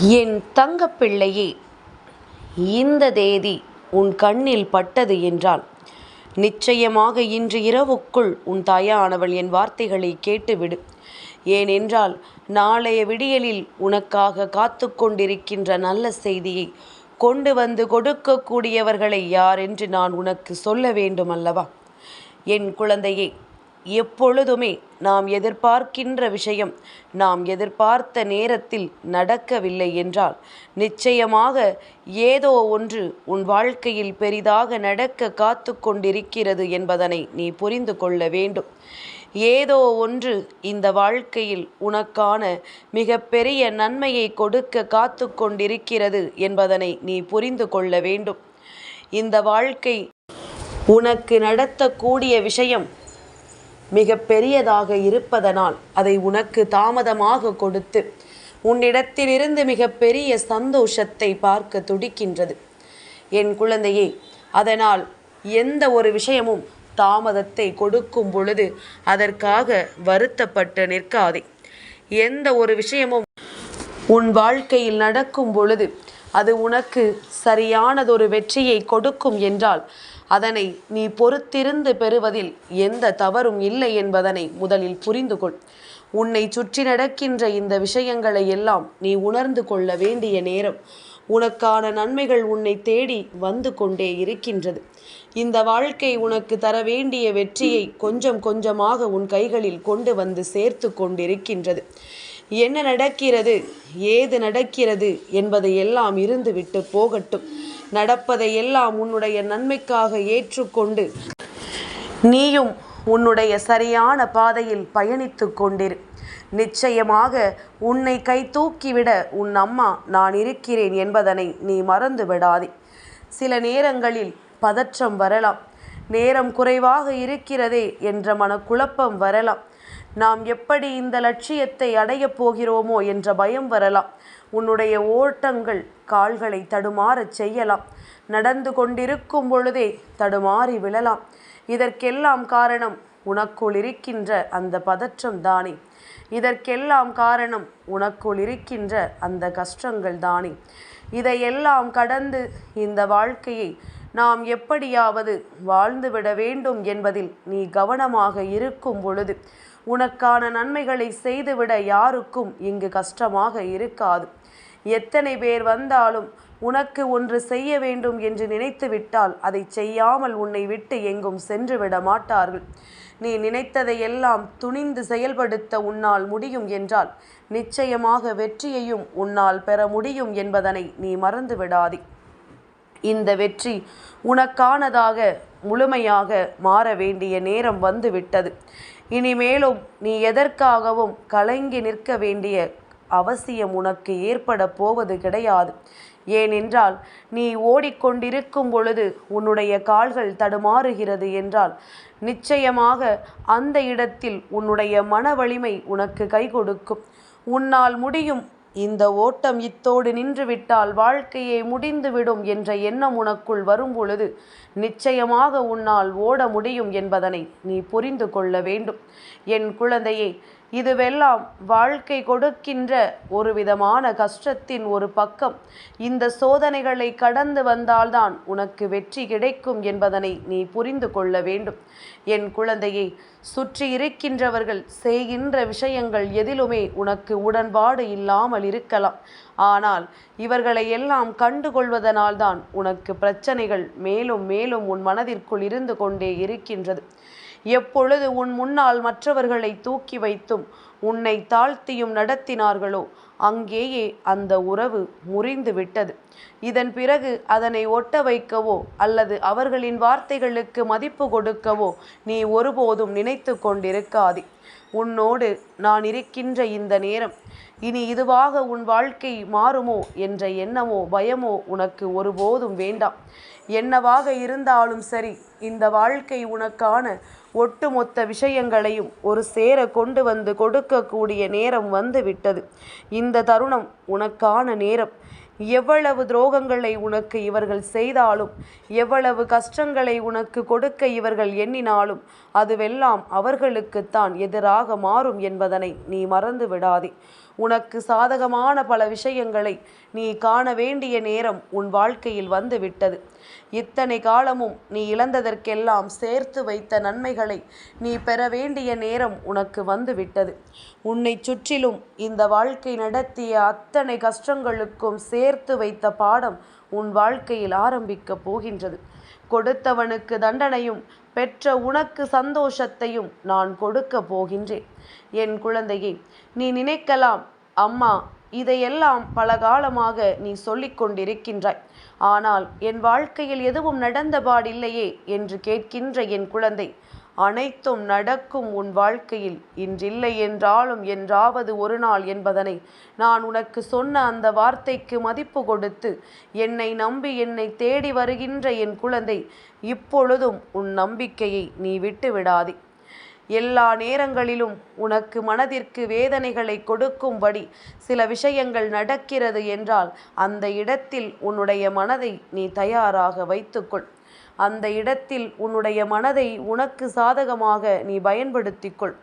என் தங்கப்பிள்ளையே இந்த தேதி உன் கண்ணில் பட்டது என்றால் நிச்சயமாக இன்று இரவுக்குள் உன் தாயானவள் என் வார்த்தைகளை கேட்டுவிடு. ஏனென்றால் நாளைய விடியலில் உனக்காக காத்து கொண்டிருக்கின்ற நல்ல செய்தியை கொண்டு வந்து கொடுக்கக்கூடியவர்களை யார் என்று நான் உனக்கு சொல்ல வேண்டும் அல்லவா என் குழந்தையே எப்பொழுதுமே நாம் எதிர்பார்க்கின்ற விஷயம் நாம் எதிர்பார்த்த நேரத்தில் நடக்கவில்லை என்றால் நிச்சயமாக ஏதோ ஒன்று உன் வாழ்க்கையில் பெரிதாக நடக்க காத்து கொண்டிருக்கிறது என்பதனை நீ புரிந்து கொள்ள வேண்டும். ஏதோ ஒன்று இந்த வாழ்க்கையில் உனக்கான மிகப்பெரிய நன்மையை கொடுக்க காத்து கொண்டிருக்கிறது என்பதனை நீ புரிந்து கொள்ள வேண்டும். இந்த வாழ்க்கை உனக்கு நடத்தக்கூடிய விஷயம் மிக பெரியதாக இருப்பதனால் அதை உனக்கு தாமதமாக கொடுத்து உன்னிடத்திலிருந்து மிக பெரிய சந்தோஷத்தை பார்க்க துடிக்கின்றது. என் குழந்தையே அதனால் எந்த ஒரு விஷயமும் தாமதத்தை கொடுக்கும் பொழுது அதற்காக வருத்தப்பட்டு நிற்காதே. எந்த ஒரு விஷயமும் உன் வாழ்க்கையில் நடக்கும் பொழுது அது உனக்கு சரியானதொரு வெற்றியை கொடுக்கும் என்றால் அதனை நீ பொறுத்திருந்து பெறுவதில் எந்த தவறும் இல்லை என்பதனை முதலில் புரிந்து கொள். உன்னை சுற்றி நடக்கின்ற இந்த விஷயங்களை எல்லாம் நீ உணர்ந்து கொள்ள வேண்டிய நேரம். உனக்கான நன்மைகள் உன்னை தேடி வந்து கொண்டே இருக்கின்றது. இந்த வாழ்க்கை உனக்கு தர வேண்டிய வெற்றியை கொஞ்சம் கொஞ்சமாக உன் கைகளில் கொண்டு வந்து சேர்த்து கொண்டிருக்கின்றது. என்ன நடக்கிறது ஏது நடக்கிறது என்பதை எல்லாம் இருந்துவிட்டு போகட்டும். நடப்பதை எல்லாம் உன்னுடைய நன்மைக்காக ஏற்றுக்கொண்டு நீயும் உன்னுடைய சரியான பாதையில் பயணித்து கொண்டிரு. நிச்சயமாக உன்னை கை தூக்கிவிட உன் அம்மா நான் இருக்கிறேன் என்பதனை நீ மறந்து விடாதே. சில நேரங்களில் பதற்றம் வரலாம். நேரம் குறைவாக இருக்கிறதே என்ற மனக்குழப்பம் வரலாம். நாம் எப்படி இந்த லட்சியத்தை அடையப் போகிறோமோ என்ற பயம் வரலாம். உன்னுடைய ஓட்டங்கள் கால்களை தடுமாறச் செய்யலாம். நடந்து கொண்டிருக்கும் பொழுதே தடுமாறி விழலாம். இதற்கெல்லாம் காரணம் உனக்குள் இருக்கின்ற அந்த பதற்றம் தானே. இதற்கெல்லாம் காரணம் உனக்குள் இருக்கின்ற அந்த கஷ்டங்கள் தானே. இதையெல்லாம் கடந்து இந்த வாழ்க்கையை நாம் எப்படியாவது வாழ்ந்துவிட வேண்டும் என்பதில் நீ கவனமாக இருக்கும் பொழுது உனக்கான நன்மைகளை செய்துவிட யாருக்கும் இங்கு கஷ்டமாக இருக்காது. எத்தனை பேர் வந்தாலும் உனக்கு ஒன்று செய்ய வேண்டும் என்று நினைத்து விட்டால் அதை செய்யாமல் உன்னை விட்டு எங்கும் சென்று விட மாட்டார்கள். நீ நினைத்ததை எல்லாம் துணிந்து செயல்படுத்த உன்னால் முடியும் என்றால் நிச்சயமாக வெற்றியையும் உன்னால் பெற முடியும் என்பதனை நீ மறந்து விடாதே. இந்த வெற்றி உனக்கானதாக முழுமையாக மாற வேண்டிய நேரம் வந்துவிட்டது. இனிமேலும் நீ எதற்காகவும் கலங்கி நிற்க வேண்டிய அவசியம் உனக்கு ஏற்பட போவது கிடையாது. ஏனென்றால் நீ ஓடிக்கொண்டிருக்கும் பொழுது உன்னுடைய கால்கள் தடுமாறுகிறது என்றால் நிச்சயமாக அந்த இடத்தில் உன்னுடைய மன வலிமை உனக்கு கை கொடுக்கும் உன்னால் முடியும் இந்த ஓட்டம் இத்தோடு நின்றுவிட்டால் வாழ்க்கையே முடிந்துவிடும் என்ற எண்ணம் உனக்குள் வரும் பொழுது நிச்சயமாக உன்னால் ஓட முடியும் என்பதனை நீ புரிந்து கொள்ள வேண்டும். என் குழந்தையே இதுவெல்லாம் வாழ்க்கை கொடுக்கின்ற ஒரு விதமான கஷ்டத்தின் ஒரு பக்கம். இந்த சோதனைகளை கடந்து வந்தால்தான் உனக்கு வெற்றி கிடைக்கும் என்பதனை நீ புரிந்து கொள்ள வேண்டும். என் குழந்தையை சுற்றி இருக்கின்றவர்கள் செய்கின்ற விஷயங்கள் எதிலுமே உனக்கு உடன்பாடு இல்லாமல் இருக்கலாம். ஆனால் இவர்களை எல்லாம் கண்டுகொள்வதனால்தான் உனக்கு பிரச்சனைகள் மேலும் மேலும் உன் மனதிற்குள் இருந்து கொண்டே இருக்கின்றது. எப்பொழுது உன் முன்னால் மற்றவர்களை தூக்கி வைத்தும் உன்னை தாழ்த்தியும் நடத்தினார்களோ அங்கேயே அந்த உறவு முறிந்து விட்டது இதன் பிறகு அதனை ஒட்ட வைக்கவோ அல்லது அவர்களின் வார்த்தைகளுக்கு மதிப்பு கொடுக்கவோ நீ ஒருபோதும் நினைத்து கொண்டிருக்காதே. உன்னோடு நான் இருக்கின்ற இந்த நேரம் இனி இதுவாக உன் வாழ்க்கை மாறுமோ என்ற எண்ணமோ பயமோ உனக்கு ஒருபோதும் வேண்டாம். என்னவாக இருந்தாலும் சரி இந்த வாழ்க்கை உனக்கான ஒட்டுமொத்த விஷயங்களையும் ஒரு சேர கொண்டு வந்து கொடுக்கக்கூடிய நேரம் வந்து விட்டது. இந்த தருணம் உனக்கான நேரம். எவ்வளவு துரோகங்களை உனக்கு இவர்கள் செய்தாலும் எவ்வளவு கஷ்டங்களை உனக்கு கொடுக்க இவர்கள் எண்ணினாலும் அதுவெல்லாம் அவர்களுக்குத்தான் எதிராக மாறும் என்பதனை நீ மறந்து விடாதே. உனக்கு சாதகமான பல விஷயங்களை நீ காண வேண்டிய நேரம் உன் வாழ்க்கையில் வந்து விட்டது இத்தனை காலமும் நீ இழந்ததற்கெல்லாம் சேர்த்து வைத்த நன்மைகளை நீ பெற வேண்டிய நேரம் உனக்கு வந்து விட்டது உன்னை சுற்றிலும் இந்த வாழ்க்கை நடத்திய அத்தனை கஷ்டங்களுக்கும் சேர்த்து வைத்த பாடம் உன் வாழ்க்கையில் ஆரம்பிக்கப் போகின்றது. கொடுத்தவனுக்கு தண்டனையும் பெற்ற உனக்கு சந்தோஷத்தையும் நான் கொடுக்க போகின்றேன். என் குழந்தையே நீ நினைக்கலாம் அம்மா இதையெல்லாம் பல காலமாக நீ சொல்லிக் கொண்டிருக்கின்றாய். ஆனால் என் வாழ்க்கையில் எதுவும் நடந்தபாடில்லையே என்று கேட்கின்ற என் குழந்தை அனைத்தும் நடக்கும் உன் வாழ்க்கையில். இன்றில்லை என்றாலும் என்றாவது ஒரு நாள் என்பதனை நான் உனக்கு சொன்ன அந்த வார்த்தைக்கு மதிப்பு கொடுத்து என்னை நம்பி என்னை தேடி வருகின்ற என் குழந்தை இப்பொழுதும் உன் நம்பிக்கையை நீ விட்டு விடாதே. எல்லா நேரங்களிலும் உனக்கு மனதிற்கு வேதனைகளை கொடுக்கும்படி சில விஷயங்கள் நடக்கிறது என்றால் அந்த இடத்தில் உன்னுடைய மனதை நீ தயாராக வைத்துக்கொள். அந்த இடத்தில் உன்னுடைய மனதை உனக்கு சாதகமாக நீ பயன்படுத்திக்கொள்.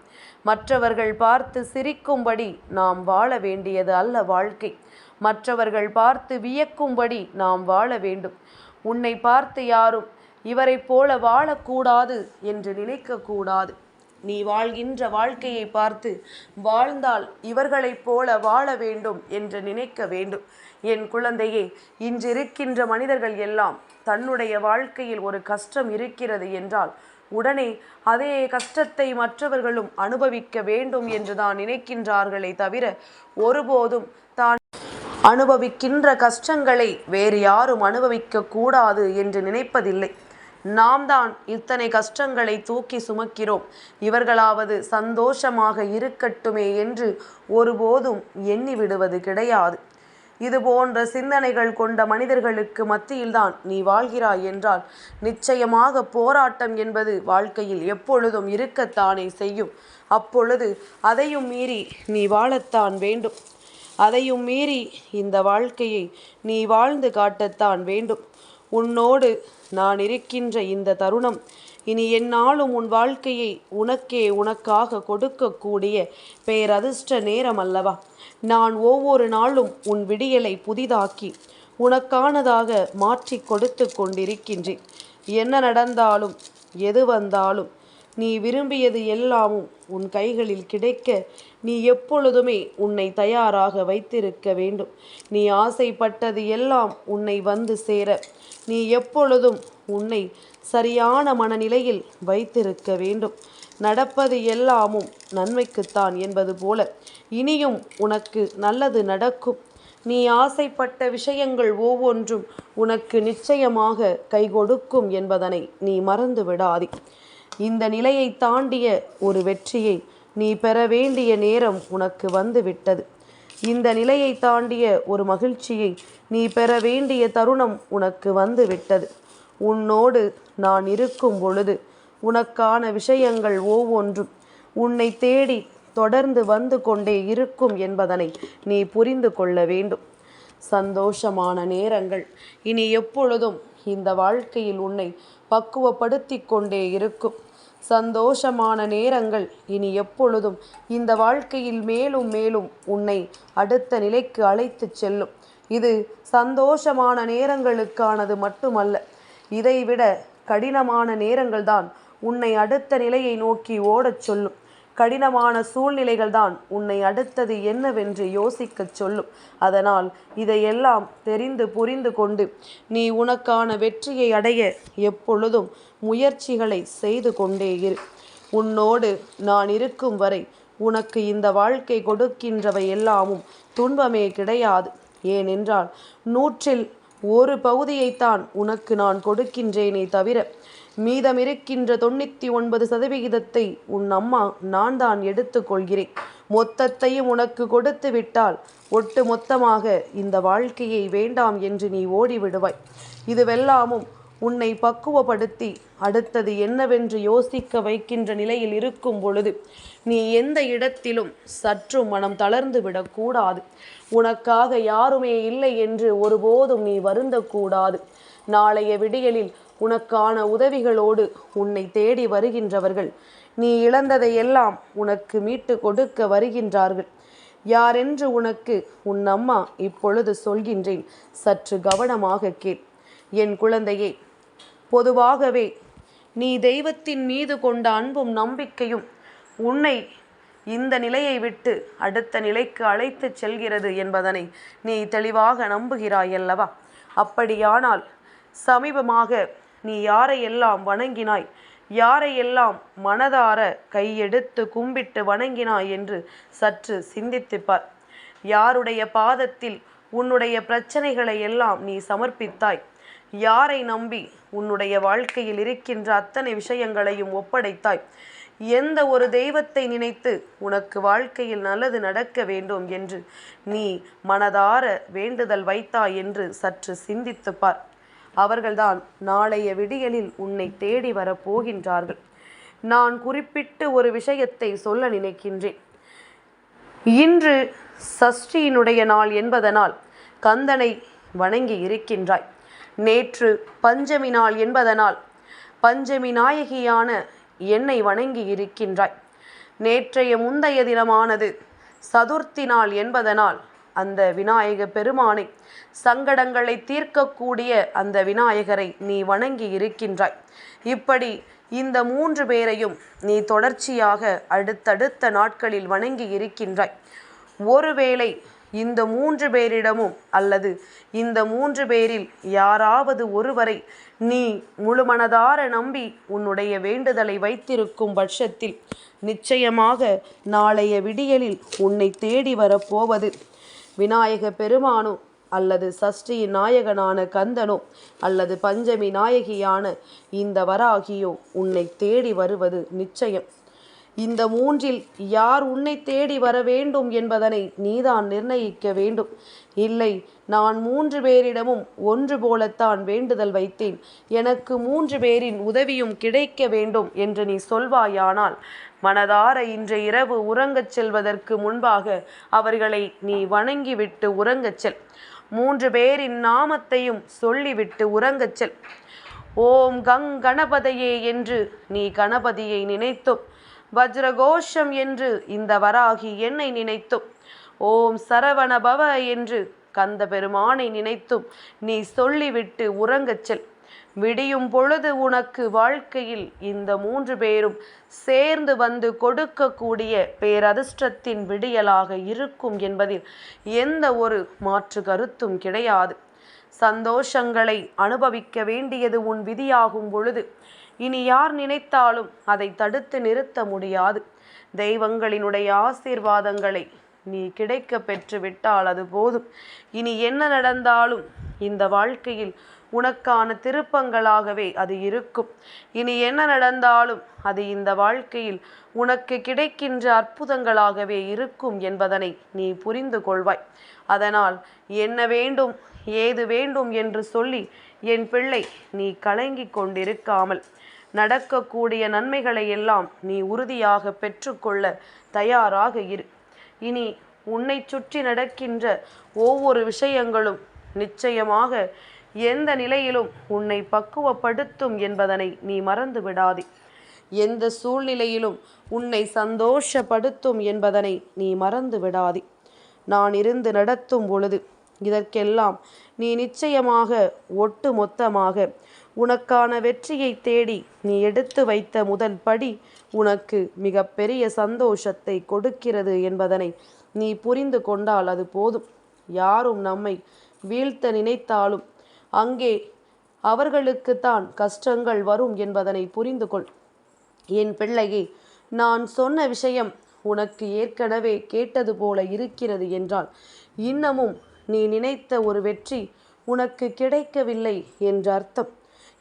மற்றவர்கள் பார்த்து சிரிக்கும்படி நாம் வாழ வேண்டியது அல்ல வாழ்க்கை. மற்றவர்கள் பார்த்து வியக்கும்படி நாம் வாழ வேண்டும். உன்னை பார்த்து யாரும் இவரைப் போல வாழக்கூடாது என்று நினைக்கக்கூடாது. நீ வாழ்கின்ற வாழ்க்கையை பார்த்து வாழ்ந்தால் இவர்களைப் போல வாழ வேண்டும் என்று நினைக்க வேண்டும். என் குழந்தையே இன்றிருக்கின்ற மனிதர்கள் எல்லாம் தன்னுடைய வாழ்க்கையில் ஒரு கஷ்டம் இருக்கிறது என்றால் உடனே அதே கஷ்டத்தை மற்றவர்களும் அனுபவிக்க வேண்டும் என்று தான் நினைக்கின்றார்களே தவிர ஒருபோதும் தான் அனுபவிக்கின்ற கஷ்டங்களை வேறு யாரும் அனுபவிக்க கூடாது என்று நினைப்பதில்லை. நாம் தான் இத்தனை கஷ்டங்களை தூக்கி சுமக்கிறோம். இவர்களாவது சந்தோஷமாக இருக்கட்டுமே என்று ஒருபோதும் எண்ணி விடுவது கிடையாது. இது போன்ற சிந்தனைகள் கொண்ட மனிதர்களுக்கு மத்தியில்தான் நீ வாழ்கிறாய் என்றால் நிச்சயமாக போராட்டம் என்பது வாழ்க்கையில் எப்பொழுதும் இருக்கத்தானே செய்யும். அப்பொழுது அதையும் மீறி நீ வாழத்தான் வேண்டும். அதையும் மீறி இந்த வாழ்க்கையை நீ வாழ்ந்து காட்டத்தான் வேண்டும். உன்னோடு நான் இருக்கின்ற இந்த தருணம் இனி என்னாலும் உன் வாழ்க்கையை உனக்கே உனக்காக கொடுக்கக்கூடிய பேரதிர்ஷ்ட நேரம் அல்லவா நான் ஒவ்வொரு நாளும் உன் விடியலை புதிதாக்கி உனக்கானதாக மாற்றி கொடுத்து கொண்டிருக்கின்றேன். என்ன நடந்தாலும் எது வந்தாலும் நீ விரும்பியது எல்லாமும் உன் கைகளில் கிடைக்க நீ எப்பொழுதுமே உன்னை தயாராக வைத்திருக்க வேண்டும். நீ ஆசைப்பட்டது எல்லாம் உன்னை வந்து சேர நீ எப்பொழுதும் உன்னை சரியான மனநிலையில் வைத்திருக்க வேண்டும். நடப்பது எல்லாமும் நன்மைக்குத்தான் என்பது போல. இனியும் உனக்கு நல்லது நடக்கும். நீ ஆசைப்பட்ட விஷயங்கள் ஒவ்வொன்றும் உனக்கு நிச்சயமாக கை கொடுக்கும் என்பதனை நீ மறந்து விடாதே. இந்த நிலையை தாண்டிய ஒரு வெற்றியை நீ பெற வேண்டிய நேரம் உனக்கு வந்து விட்டது இந்த நிலையை தாண்டிய ஒரு மகிழ்ச்சியை நீ பெற வேண்டிய தருணம் உனக்கு வந்து விட்டது உன்னோடு நான் இருக்கும் பொழுது உனக்கான விஷயங்கள் ஒவ்வொன்றும் உன்னை தேடி தொடர்ந்து வந்து கொண்டே இருக்கும் என்பதனை நீ புரிந்து கொள்ள வேண்டும். சந்தோஷமான நேரங்கள். இனி எப்பொழுதும் இந்த வாழ்க்கையில் உன்னை பக்குவப்படுத்தி கொண்டே இருக்கும். சந்தோஷமான நேரங்கள். இனி எப்பொழுதும் இந்த வாழ்க்கையில் மேலும் மேலும் உன்னை அடுத்த நிலைக்கு அழைத்துச் செல்லும். இது சந்தோஷமான நேரங்களுக்கானது மட்டுமல்ல. இதைவிட கடினமான நேரங்கள்தான் உன்னை அடுத்த நிலையை நோக்கி ஓடச் சொல்லும். கடினமான சூழ்நிலைகள் தான் உன்னை அடுத்தது என்னவென்று யோசிக்கச் சொல்லும். அதனால் இதையெல்லாம் தெரிந்து புரிந்து கொண்டு நீ உனக்கான வெற்றியை அடைய எப்பொழுதும் முயற்சிகளை செய்து கொண்டே இரு. உன்னோடு நான் இருக்கும் வரை உனக்கு இந்த வாழ்க்கை கொடுக்கின்றவை எல்லாமும் துன்பமே கிடையாது. ஏனென்றால் நூற்றில் ஒரு பகுதியைத்தான் உனக்கு நான் கொடுக்கின்றேனே தவிர மீதமிருக்கின்ற தொண்ணூற்றி ஒன்பது சதவிகிதத்தை உன் அம்மா நான் தான் எடுத்துக்கொள்கிறேன். மொத்தத்தையும் உனக்கு கொடுத்து விட்டால் ஒட்டு மொத்தமாக இந்த வாழ்க்கையை வேண்டாம் என்று நீ ஓடிவிடுவாய். இதுவெல்லாமும் உன்னை பக்குவப்படுத்தி அடுத்தது என்னவென்று யோசிக்க வைக்கின்ற நிலையில் இருக்கும் பொழுது நீ எந்த இடத்திலும் சற்று மனம் தளர்ந்து விடக்கூடாது. உனக்காக யாருமே இல்லை என்று ஒருபோதும் நீ வருந்தக்கூடாது. நாளைய விடியலில் உனக்கான உதவிகளோடு உன்னை தேடி வருகின்றவர்கள். நீ இழந்ததை எல்லாம் உனக்கு மீட்டு கொடுக்க வருகின்றார்கள். யாரென்று உனக்கு உன் அம்மா இப்பொழுது சொல்கின்றேன். சற்று கவனமாக கேள். என் குழந்தையே பொதுவாகவே நீ தெய்வத்தின் மீது கொண்ட அன்பும் நம்பிக்கையும் உன்னை இந்த நிலையை விட்டு அடுத்த நிலைக்கு அழைத்துச் செல்கிறது என்பதனை நீ தெளிவாக நம்புகிறாய் அல்லவா அப்படியானால் சமீபமாக நீ யாரையெல்லாம் வணங்கினாய் யாரையெல்லாம் மனதார கையெடுத்து கும்பிட்டு வணங்கினாய் என்று சற்று சிந்தித்துப்பார் யாருடைய பாதத்தில் உன்னுடைய பிரச்சனைகளை எல்லாம் நீ சமர்ப்பித்தாய். யாரை நம்பி உன்னுடைய வாழ்க்கையில் இருக்கின்ற அத்தனை விஷயங்களையும் ஒப்படைத்தாய்? எந்த ஒரு தெய்வத்தை நினைத்து உனக்கு வாழ்க்கையில் நல்லது நடக்க வேண்டும் என்று நீ மனதார வேண்டுதல் வைத்தாய் என்று சற்று சிந்தித்துப் பார். அவர்கள்தான் நாளைய விடியலில் உன்னை தேடி வரப் போகின்றார்கள். நான் குறிப்பிட்டு ஒரு விஷயத்தை சொல்ல நினைக்கின்றேன். இன்று சஷ்டியினுடைய நாள் என்பதனால் கந்தனை வணங்கி இருக்கின்றாய். நேற்று பஞ்சமி நாள் என்பதனால் பஞ்சமி நாயகியான என்னை வணங்கி இருக்கின்றாய். நேற்றைய முந்தைய தினமானது சதுர்த்தி நாள் என்பதனால் அந்த விநாயக பெருமானை சங்கடங்களை தீர்க்கக்கூடிய அந்த விநாயகரை நீ வணங்கி இருக்கின்றாய். இப்படி இந்த மூன்று பேரையும் நீ தொடர்ச்சியாக அடுத்தடுத்த நாட்களில் வணங்கி இருக்கின்றாய். ஒருவேளை இந்த மூன்று பேரிடமும் அல்லது இந்த மூன்று பேரில் யாராவது ஒருவரை நீ முழுமனதார நம்பி உன்னுடைய வேண்டுதலை வைத்திருக்கும் பட்சத்தில் நிச்சயமாக நாளைய விடியலில் உன்னை தேடி வரப்போவது. விநாயக பெருமானோ அல்லது சஷ்டி நாயகனான கந்தனோ அல்லது பஞ்சமி நாயகியான இந்த வராகியோ உன்னை தேடி வருவது நிச்சயம். இந்த மூன்றில் யார் உன்னை தேடி வர வேண்டும் என்பதனை நீதான் நிர்ணயிக்க வேண்டும். இல்லை நான் மூன்று பேரிடமும் ஒன்று போலத்தான் வேண்டுதல் வைத்தேன். எனக்கு மூன்று பேரின் உதவியும் கிடைக்க வேண்டும் என்று நீ சொல்வாயானால் மனதார இன்று இரவு உறங்கச் செல்வதற்கு முன்பாக அவர்களை நீ வணங்கிவிட்டு உறங்கச் செல். மூன்று பேரின் நாமத்தையும் சொல்லிவிட்டு உறங்கச் செல். ஓம் கங் கணபதையே என்று நீ கணபதியை நினைத்தும். வஜ்ரகோஷம் என்று இந்த வராகி என்னை நினைத்தும். ஓம் சரவணபவ என்று கந்த பெருமானை நினைத்தும் நீ சொல்லிவிட்டு உறங்கச் செல். விடியும் பொழுது உனக்கு வாழ்க்கையில் இந்த மூன்று பேரும் சேர்ந்து வந்து கொடுக்கக்கூடிய பேரதிர்ஷ்டத்தின் விடியலாக இருக்கும் என்பதில் எந்த ஒரு மாற்று கருத்தும் கிடையாது. சந்தோஷங்களை அனுபவிக்க வேண்டியது உன் விதியாகும் பொழுது இனி யார் நினைத்தாலும் அதை தடுத்து நிறுத்த முடியாது. தெய்வங்களினுடைய ஆசீர்வாதங்களை நீ கிடைக்க பெற்று விட்டால் அது போதும். இனி என்ன நடந்தாலும் இந்த வாழ்க்கையில் உனக்கான திருப்பங்களாகவே அது இருக்கும். இனி என்ன நடந்தாலும் அது இந்த வாழ்க்கையில் உனக்கு கிடைக்கின்ற அற்புதங்களாகவே இருக்கும் என்பதனை நீ புரிந்து கொள்வாய். அதனால் என்ன வேண்டும் ஏது வேண்டும் என்று சொல்லி என் பிள்ளை நீ கலங்கிக் கொண்டிருக்காமல். நடக்கக்கூடிய நன்மைகளை எல்லாம் நீ உறுதியாக பெற்றுக்கொள்ள தயாராக இரு. இனி உன்னை சுற்றி நடக்கின்ற ஒவ்வொரு விஷயங்களும் நிச்சயமாக எந்த நிலையிலும் உன்னை பக்குவப்படுத்தும் என்பதனை நீ மறந்து விடாதே. எந்த சூழ்நிலையிலும் உன்னை சந்தோஷப்படுத்தும் என்பதனை நீ மறந்து விடாதே. நான் இருந்து நடத்தும் பொழுது இதற்கெல்லாம் நீ நிச்சயமாக ஒட்டு மொத்தமாக உனக்கான வெற்றியை தேடி நீ எடுத்து வைத்த முதல் படி உனக்கு மிகப்பெரிய சந்தோஷத்தை கொடுக்கிறது என்பதனை நீ புரிந்து கொண்டால் அது போதும். யாரும் நம்மை வீழ்த்த நினைத்தாலும் அங்கே அவர்களுக்குத்தான் கஷ்டங்கள் வரும் என்பதனை புரிந்து கொள் என் பிள்ளையே நான் சொன்ன விஷயம் உனக்கு ஏற்கனவே கேட்டது போல இருக்கிறது என்றால் இன்னமும் நீ நினைத்த ஒரு வெற்றி உனக்கு கிடைக்கவில்லை என்ற அர்த்தம்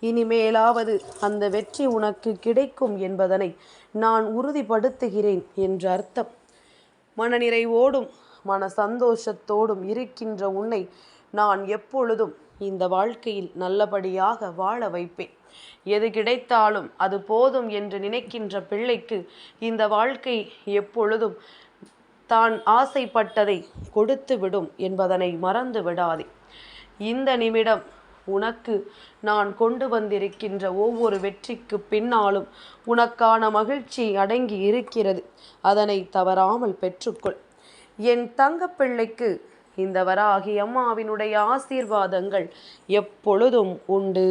இனிமேலாவது அந்த வெற்றி உனக்கு கிடைக்கும் என்பதனை நான் உறுதிப்படுத்துகிறேன் என்ற அர்த்தம் மனநிறைவோடும் மன சந்தோஷத்தோடும் இருக்கின்ற உன்னை நான் எப்பொழுதும் இந்த வாழ்க்கையில் நல்லபடியாக வாழ வைப்பேன். எது கிடைத்தாலும் அது போதும் என்று நினைக்கின்ற பிள்ளைக்கு இந்த வாழ்க்கை எப்பொழுதும் தான் ஆசைப்பட்டதை கொடுத்து விடும் என்பதனை மறந்து விடாதே. இந்த நிமிடம் உனக்கு நான் கொண்டு வந்திருக்கின்ற ஒவ்வொரு வெற்றிக்கு பின்னாலும் உனக்கான மகிழ்ச்சி அடங்கி இருக்கிறது. அதனை தவறாமல் பெற்றுக்கொள். என் தங்கப்பிள்ளைக்கு இந்த வராகி அம்மாவினுடைய ஆசீர்வாதங்கள் எப்பொழுதும் உண்டு.